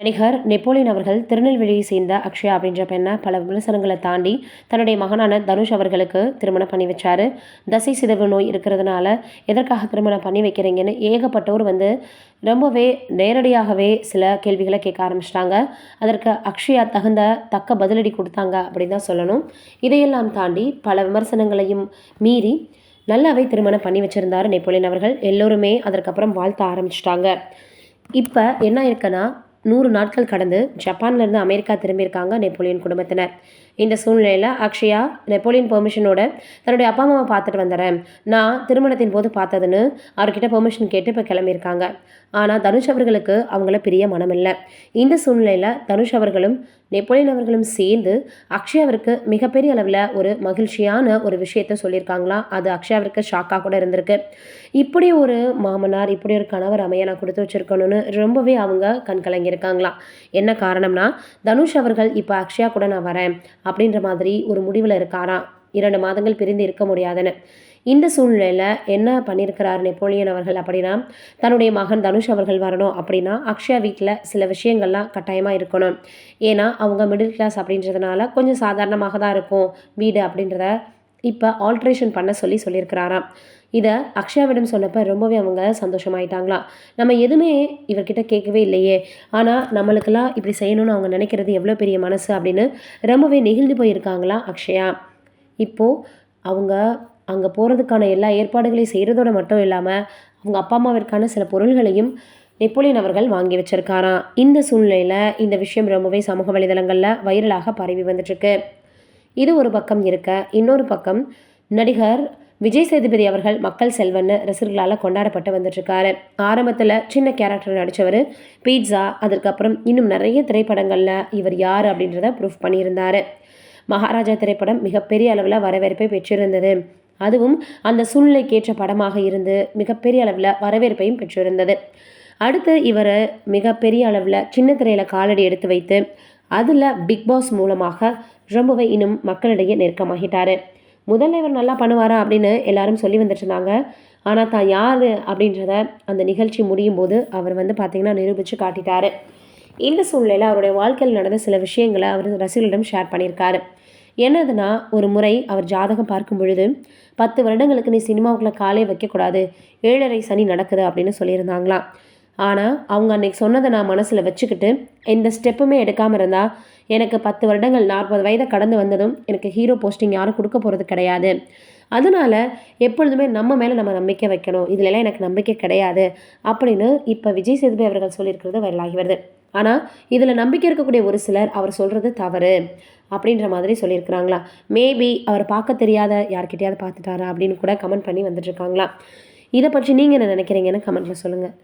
நடிகர் நெப்போலியன் அவர்கள் திருநெல்வேலியை சேர்ந்த அக்ஷயா அப்படின்ற பெண்ணை பல விமர்சனங்களை தாண்டி தன்னுடைய மகனான தனுஷ் அவர்களுக்கு திருமணம் பண்ணி வச்சாரு. தசை சிதவு நோய் இருக்கிறதுனால எதற்காக திருமணம் பண்ணி வைக்கிறீங்கன்னு ஏகப்பட்டோர் வந்து ரொம்பவே நேரடியாகவே சில கேள்விகளை கேட்க ஆரம்பிச்சிட்டாங்க. அதற்கு அக்ஷயா தகுந்த தக்க பதிலடி கொடுத்தாங்க அப்படின்னு தான் சொல்லணும். இதையெல்லாம் தாண்டி பல விமர்சனங்களையும் மீறி நல்லாவே திருமணம் பண்ணி வச்சுருந்தார் நெப்போலியன் அவர்கள். எல்லோருமே அதற்கப்புறம் வாழ்த்த ஆரம்பிச்சிட்டாங்க. இப்போ என்ன இருக்குன்னா நூறு நாட்கள் கடந்து ஜப்பான்லேருந்து அமெரிக்கா திரும்பியிருக்காங்க நெப்போலியன் குடும்பத்தினர். இந்த சூழ்நிலையில் அக்ஷயா நெப்போலியன் பெர்மிஷனோட தன்னுடைய அப்பா அம்மாவை பார்த்துட்டு வந்துடுறேன் நான் திருமணத்தின் போது பார்த்ததுன்னு அவர்கிட்ட பெர்மிஷன் கேட்டு இப்போ கிளம்பியிருக்காங்க. ஆனால் தனுஷ் அவர்களுக்கு அவங்கள பிரிய மனமில்லை. இந்த சூழ்நிலையில் தனுஷ் அவர்களும் நெப்போலியன் அவர்களும் சேர்ந்து அக்ஷயாவிற்கு மிகப்பெரிய அளவில் ஒரு மகிழ்ச்சியான ஒரு விஷயத்த சொல்லியிருக்காங்களாம் அது அக்ஷயாவிற்கு ஷாக்காக கூட இருந்திருக்கு. இப்படி ஒரு மாமனார் இப்படி ஒரு கணவர் அமைய நான் கொடுத்து வச்சுருக்கணும்னு ரொம்பவே அவங்க கண் கலங்கியிருக்காங்களாம் என்ன காரணம்னா தனுஷ் அவர்கள் இப்போ அக்ஷயா கூட நான் வரேன் அப்படின்ற மாதிரி ஒரு முடிவில் இருக்காராம். இரண்டு மாதங்கள் பிரிந்து இருக்க முடியாதுன்னு இந்த சூழ்நிலையில் என்ன பண்ணியிருக்கிறார் நெப்போலியன் அவர்கள் அப்படின்னா தன்னுடைய மகன் தனுஷ் அவர்கள் வரணும் அப்படின்னா அக்ஷயா வீட்டில் சில விஷயங்கள்லாம் கட்டாயமாக இருக்கணும். ஏன்னா அவங்க மிடில் கிளாஸ் அப்படின்றதுனால கொஞ்சம் சாதாரணமாக தான் இருக்கும் வீடு அப்படின்றத இப்போ ஆல்ட்ரேஷன் பண்ண சொல்லி சொல்லியிருக்கிறாராம் இதை அக்ஷயாவிடம் சொன்னப்போ ரொம்பவே அவங்க சந்தோஷமாயிட்டாங்களாம் நம்ம எதுவுமே இவர்கிட்ட கேட்கவே இல்லையே. ஆனால் நம்மளுக்கெல்லாம் இப்படி செய்யணும்னு அவங்க நினைக்கிறது எவ்வளோ பெரிய மனசு அப்படின்னு ரொம்பவே நெகிழ்ந்து போயிருக்காங்களா அக்ஷயா. இப்போது அவங்க அங்கே போகிறதுக்கான எல்லா ஏற்பாடுகளையும் செய்கிறதோட மட்டும் இல்லாமல் அவங்க அப்பா அம்மாவிற்கான சில பொருள்களையும் நெப்போலியன் அவர்கள் வாங்கி வச்சிருக்காராம் இந்த சூழ்நிலையில் இந்த விஷயம் ரொம்பவே சமூக வலைதளங்களில் வைரலாக பரவி வந்துட்டுருக்கு. இது ஒரு பக்கம் இருக்க இன்னொரு பக்கம் நடிகர் விஜய் சேதுபதி அவர்கள் மக்கள் செல்வன்னு ரசிகர்களால் கொண்டாடப்பட்டு வந்துட்டுருக்காரு. ஆரம்பத்தில் சின்ன கேரக்டர் நடித்தவர் பீட்சா அதற்கப்புறம் இன்னும் நிறைய திரைப்படங்களில் இவர் யார் அப்படின்றத ப்ரூஃப் பண்ணியிருந்தார். மகாராஜா திரைப்படம் மிகப்பெரிய அளவில் வரவேற்பை பெற்றிருந்தது. அதுவும் அந்த சூழ்நிலைக்கேற்ற படமாக இருந்து மிகப்பெரிய அளவில் வரவேற்பையும் பெற்றிருந்தது. அடுத்து இவர் மிகப்பெரிய அளவில் சின்ன திரையில் காலடி எடுத்து வைத்து அதில் பிக் பாஸ் மூலமாக ரொம்பவே இன்னும் மக்களிடையே நெருக்கமாகிட்டார். முதல்ல இவர் நல்லா பண்ணுவாரா அப்படின்னு எல்லாரும் சொல்லி வந்துட்டு இருந்தாங்க ஆனால் தான் யார் அப்படின்றத அந்த நிகழ்ச்சி முடியும் போது அவர் வந்து பார்த்திங்கன்னா நிரூபித்து காட்டிட்டார். இந்த சூழ்நிலையில் அவருடைய வாழ்க்கையில் நடந்த சில விஷயங்களை அவர் ரசிகர்களிடம் ஷேர் பண்ணியிருக்காரு. என்னதுன்னா ஒரு முறை அவர் ஜாதகம் பார்க்கும் பொழுது பத்து வருடங்களுக்கு நீ சினிமாவுக்குள்ளே காலே வைக்கக்கூடாது. ஏழரை சனி நடக்குது அப்படின்னு சொல்லியிருந்தாங்களாம். ஆனால் அவங்க அன்றைக்கி சொன்னதை நான் மனசில் வச்சுக்கிட்டு எந்த ஸ்டெப்புமே எடுக்காமல் இருந்தால் எனக்கு பத்து வருடங்கள் நாற்பது வயதை கடந்து வந்ததும் எனக்கு ஹீரோ போஸ்டிங் யாரும் கொடுக்க போகிறது கிடையாது. அதனால் எப்பொழுதுமே நம்ம மேலே நம்ம நம்பிக்கை வைக்கணும். இதிலெல்லாம் எனக்கு நம்பிக்கை கிடையாது. அப்படின்னு இப்போ விஜய் சேதுபதி அவர்கள் சொல்லியிருக்கிறது வரலாகி வருது. ஆனால் இதில் நம்பிக்கை இருக்கக்கூடிய ஒரு சிலர் அவர் சொல்கிறது தவறு அப்படின்ற மாதிரி சொல்லியிருக்கிறாங்களா? மேபி அவர் பார்க்க தெரியாத யார்கிட்டயாவது பார்த்துட்டாரா அப்படின்னு கூட கமெண்ட் பண்ணி வந்துட்டுருக்காங்களா இதை பற்றி நீங்கள் என்ன நினைக்கிறீங்கன்னு கமெண்ட்டில் சொல்லுங்கள்